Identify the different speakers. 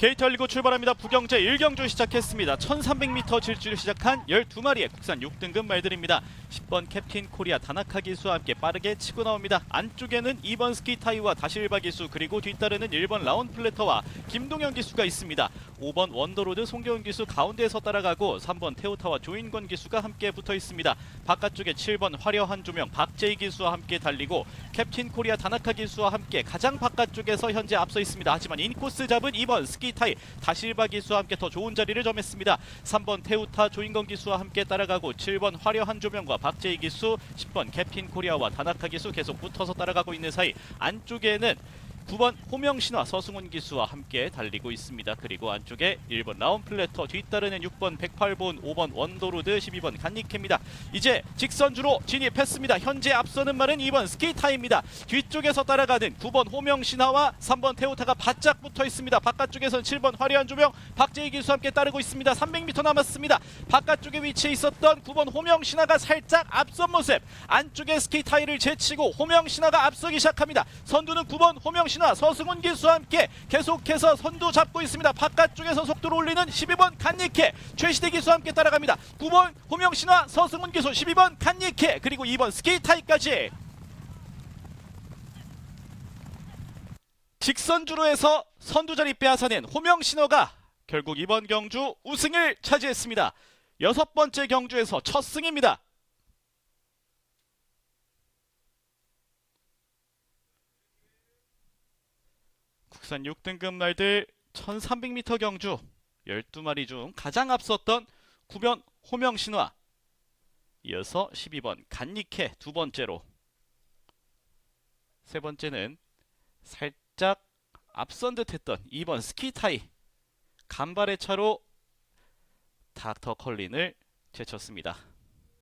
Speaker 1: 게이트 열리고 출발합니다. 부경제 1경주 시작했습니다. 1300m 질주를 시작한 12마리의 국산 6등급 말들입니다. 10번 캡틴 코리아 다나카 기수와 함께 빠르게 치고 나옵니다. 안쪽에는 2번 스키 타이와 다실바 기수 그리고 뒤따르는 1번 라운 플래터와 김동현 기수가 있습니다. 5번 원더로드 송겨운 기수 가운데에서 따라가고 3번 테오타와 조인권 기수가 함께 붙어 있습니다. 바깥쪽에 7번 화려한 조명 박재희 기수와 함께 달리고 캡틴 코리아 다나카 기수와 함께 가장 바깥쪽에서 현재 앞서 있습니다. 하지만 인코스 잡은 2번 스키 타이 다실바 기수와 함께 더 좋은 자리를 점했습니다. 3번 테우타 조인건 기수와 함께 따라가고 7번 화려한 조명과 박재희 기수 10번 캡틴 코리아와 다나카 기수 계속 붙어서 따라가고 있는 사이 안쪽에는 9번 호명신화 서승훈 기수와 함께 달리고 있습니다. 그리고 안쪽에 1번 라운 플래터 뒤따르는 6번 108번 5번 원도로드 12번 간니케입니다. 이제 직선주로 진입했습니다. 현재 앞서는 말은 2번 스키타입니다. 뒤쪽에서 따라가는 9번 호명신화와 3번 테오타가 바짝 붙어 있습니다. 바깥쪽에서는 7번 화려한 조명 박재희 기수와 함께 따르고 있습니다. 300m 남았습니다. 바깥쪽에 위치해 있었던 9번 호명신화가 살짝 앞선 모습 안쪽에 스키타이를 제치고 호명신화가 앞서기 시작합니다. 선두는 9번 호명신화 서승훈 기수와 함께 계속해서 선두 잡고 있습니다. 바깥쪽에서 속도를 올리는 12번 간니케 최시대 기수와 함께 따라갑니다. 9번 호명신화 서승훈 기수 12번 간니케 그리고 2번 스키타이까지 직선주로 해서 선두 자리 빼앗아낸 호명신호가 결국 이번 경주 우승을 차지했습니다. 여섯 번째 경주에서 첫 승입니다. 국산 6등급 말들 1300m 경주 12마리 중 가장 앞섰던 9번 호명신화. 이어서 12번 간니케 두 번째로. 세 번째는 살짝 앞선 듯했던 2번 스키타이. 간발의 차로 닥터 컬린을 제쳤습니다.